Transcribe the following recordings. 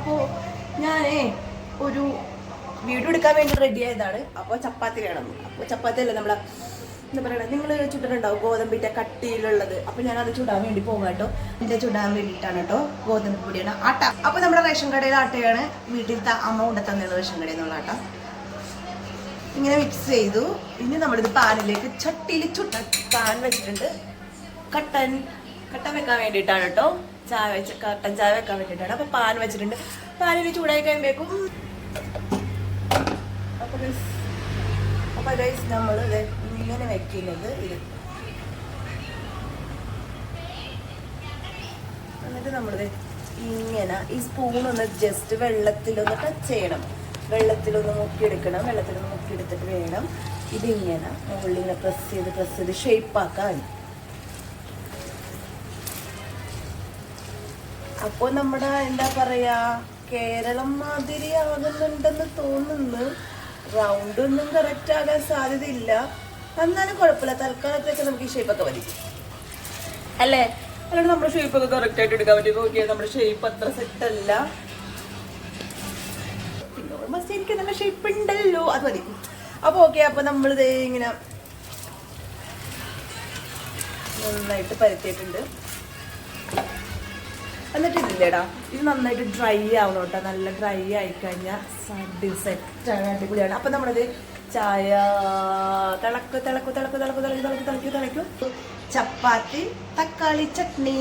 അപ്പോൾ ഞാനേ ഒരു വീഡിയോ എടുക്കാൻ വേണ്ടി റെഡി ആയതാണ്. അപ്പോൾ ചപ്പാത്തി വേണം. അപ്പോൾ ചപ്പാത്തി അല്ലേ നമ്മളെ എന്താ പറയണ? നിങ്ങൾ ചുട്ടിട്ടുണ്ടാവും ഗോതമ്പിന്റെ കട്ടിയിലുള്ളത്. അപ്പോൾ ഞാൻ അത് ചുടാൻ വേണ്ടി പോകാം കേട്ടോ. എന്റെ ചുടാൻ വേണ്ടിയിട്ടാണ് കേട്ടോ ഗോതമ്പ് പൊടിയാണ് ആട്ട. അപ്പോൾ നമ്മുടെ റേഷൻ കടയിലെ ആട്ടയാണ് വീട്ടിലത്തെ അമ്മ കൊണ്ട് തന്നത് റേഷൻ കടയിൽ നിന്നുള്ള ആട്ട. ഇങ്ങനെ മിക്സ് ചെയ്തു. ഇനി നമ്മളിത് പാനിലേക്ക് ചട്ടിയിൽ ചുട്ട പാൻ വെച്ചിട്ടുണ്ട്. കട്ടൻ കട്ടൻ വെക്കാൻ വേണ്ടിയിട്ടാണ് കേട്ടോ. ചായ വെച്ച് കട്ടൻ ചായ വെക്കാൻ വേണ്ടിയിട്ടാണ്. അപ്പോൾ പാൻ വെച്ചിട്ടുണ്ട്. പാനിന് ചൂടായി കഴിയുമ്പോഴേക്കും അപ്പോൾ ഇങ്ങനെ വെക്കുന്നത് എന്നിട്ട് നമ്മളിത് ഇങ്ങനെ ഈ സ്പൂൺ ഒന്ന് ജസ്റ്റ് വെള്ളത്തിലൊന്ന് ടച്ച് ചെയ്യണം. വെള്ളത്തിലൊന്ന് മുക്കിയെടുക്കണം. വെള്ളത്തിലൊന്ന് മുക്കിയെടുത്തിട്ട് വേണം ഇതിങ്ങനെ മുകളിൽ ഇങ്ങനെ പ്രസ് ചെയ്ത് പ്രസ് ചെയ്ത് ഷേപ്പാക്കാൻ അപ്പോൾ നമ്മുടെ എന്താ പറയാ കേരളം മാതിരി ആകുന്നുണ്ടെന്ന് തോന്നുന്നു. റൗണ്ട് ഒന്നും കറക്റ്റ് ആകാൻ സാധ്യതയില്ല. എന്നാലും കുഴപ്പമില്ല. തൽക്കാലത്തേക്ക് നമുക്ക് ഈ ഷേപ്പൊക്കെ മതി അല്ലേ? അല്ലാണ്ട് നമ്മുടെ ഷേപ്പ് ഒക്കെ കറക്റ്റ് ആയിട്ട് എടുക്കാൻ പറ്റും നോക്കിയാൽ നമ്മുടെ ഷേപ്പ് അത്ര സെറ്റ് അല്ല. പിന്നെ എനിക്ക് നല്ല ഷേപ്പ് ഉണ്ടല്ലോ. അത് മതി. അപ്പോൾ ഓക്കെ അപ്പോൾ നമ്മളിത് ഇങ്ങനെ നന്നായിട്ട് പരത്തിയിട്ടുണ്ട്. എന്നിട്ട് ഇതില്ലേടാ ഇത് നന്നായിട്ട് ഡ്രൈ ആവണം കേട്ടോ നല്ല ഡ്രൈ ആയി കഴിഞ്ഞാൽ സഡി സെറ്റാണ് അടിപൊളിയാണ്. അപ്പം നമ്മളത് ചായ തിളക്ക് തിളക്ക് തിളക്ക് തിളക്ക് തിളക്ക് തിളക്ക് തിളക്ക് തിളക്കും. ചപ്പാത്തി തക്കാളി ചട്നി.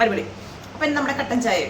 അടിപൊളി. അപ്പം നമ്മുടെ കട്ടൻ ചായ.